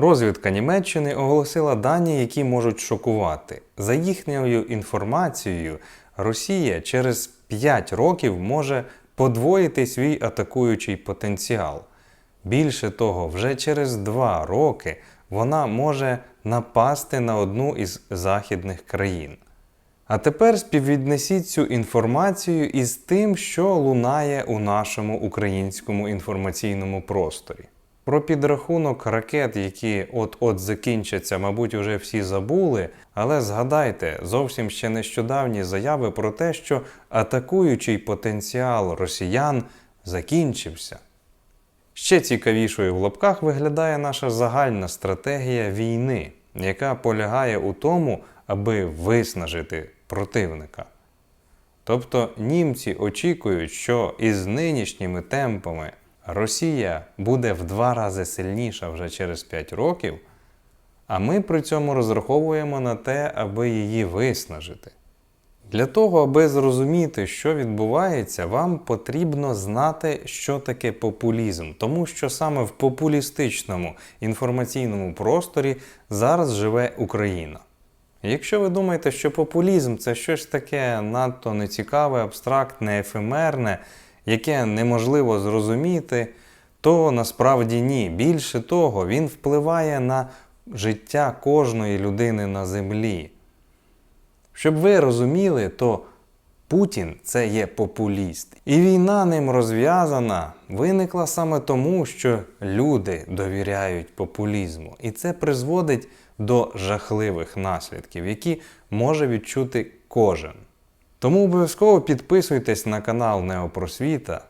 Розвідка Німеччини оголосила дані, які можуть шокувати. За їхньою інформацією, Росія через 5 років може подвоїти свій атакуючий потенціал. Більше того, вже через 2 роки вона може напасти на одну із західних країн. А тепер співвіднесіть цю інформацію із тим, що лунає у нашому українському інформаційному просторі. Про підрахунок ракет, які от-от закінчаться, мабуть, вже всі забули, але згадайте зовсім ще нещодавні заяви про те, що атакуючий потенціал росіян закінчився. Ще цікавішою в лапках виглядає наша загальна стратегія війни, яка полягає у тому, аби виснажити противника. Тобто німці очікують, що із нинішніми темпами Росія буде в два рази сильніша вже через 5 років, а ми при цьому розраховуємо на те, аби її виснажити. Для того, аби зрозуміти, що відбувається, вам потрібно знати, що таке популізм, тому що саме в популістичному інформаційному просторі зараз живе Україна. Якщо ви думаєте, що популізм це щось таке надто нецікаве, абстрактне, ефемерне, яке неможливо зрозуміти, то насправді ні. Більше того, він впливає на життя кожної людини на землі. Щоб ви розуміли, то Путін це є популіст. І війна ним розв'язана виникла саме тому, що люди довіряють популізму. І це призводить до жахливих наслідків, які може відчути кожен. Тому обов'язково підписуйтесь на канал Неопросвіта.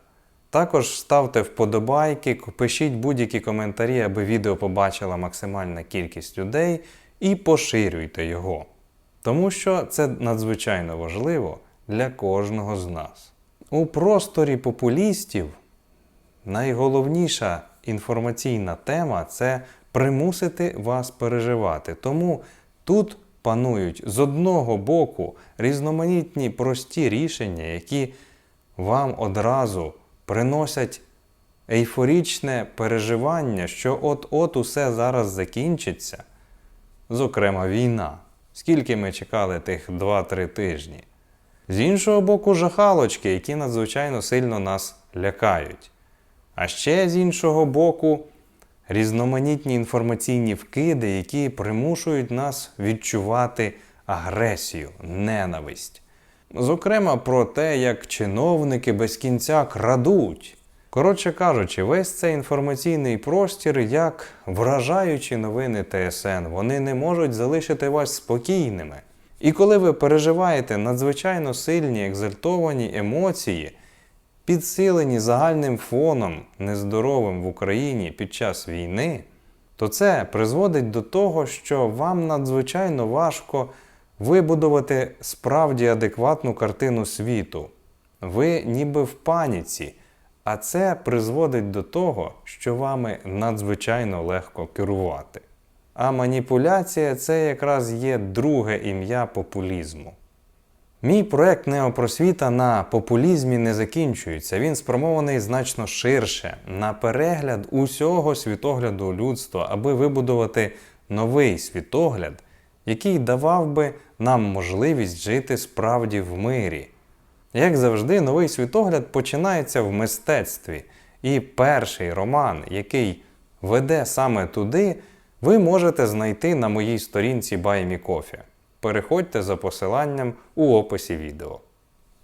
Також ставте вподобайки, пишіть будь-які коментарі, аби відео побачила максимальна кількість людей, і поширюйте його. Тому що це надзвичайно важливо для кожного з нас. У просторі популістів найголовніша інформаційна тема це примусити вас переживати. Тому тут панують з одного боку різноманітні прості рішення, які вам одразу приносять ейфорічне переживання, що от-от усе зараз закінчиться, зокрема війна. Скільки ми чекали тих 2-3 тижні. З іншого боку, жахалочки, які надзвичайно сильно нас лякають. А ще з іншого боку, різноманітні інформаційні вкиди, які примушують нас відчувати агресію, ненависть. Зокрема, про те, як чиновники без кінця крадуть. Коротше кажучи, весь цей інформаційний простір, як вражаючі новини ТСН, вони не можуть залишити вас спокійними. І коли ви переживаєте надзвичайно сильні екзальтовані емоції, підсилені загальним фоном нездоровим в Україні під час війни, то це призводить до того, що вам надзвичайно важко вибудувати справді адекватну картину світу. Ви ніби в паніці. А це призводить до того, що вами надзвичайно легко керувати. А маніпуляція це якраз є друге ім'я популізму. Мій проект Неопросвіта на популізмі не закінчується. Він спрямований значно ширше на перегляд усього світогляду людства, аби вибудувати новий світогляд, який давав би нам можливість жити справді в мирі. Як завжди, новий світогляд починається в мистецтві. І перший роман, який веде саме туди, ви можете знайти на моїй сторінці BuyMeCoffee. Переходьте за посиланням у описі відео.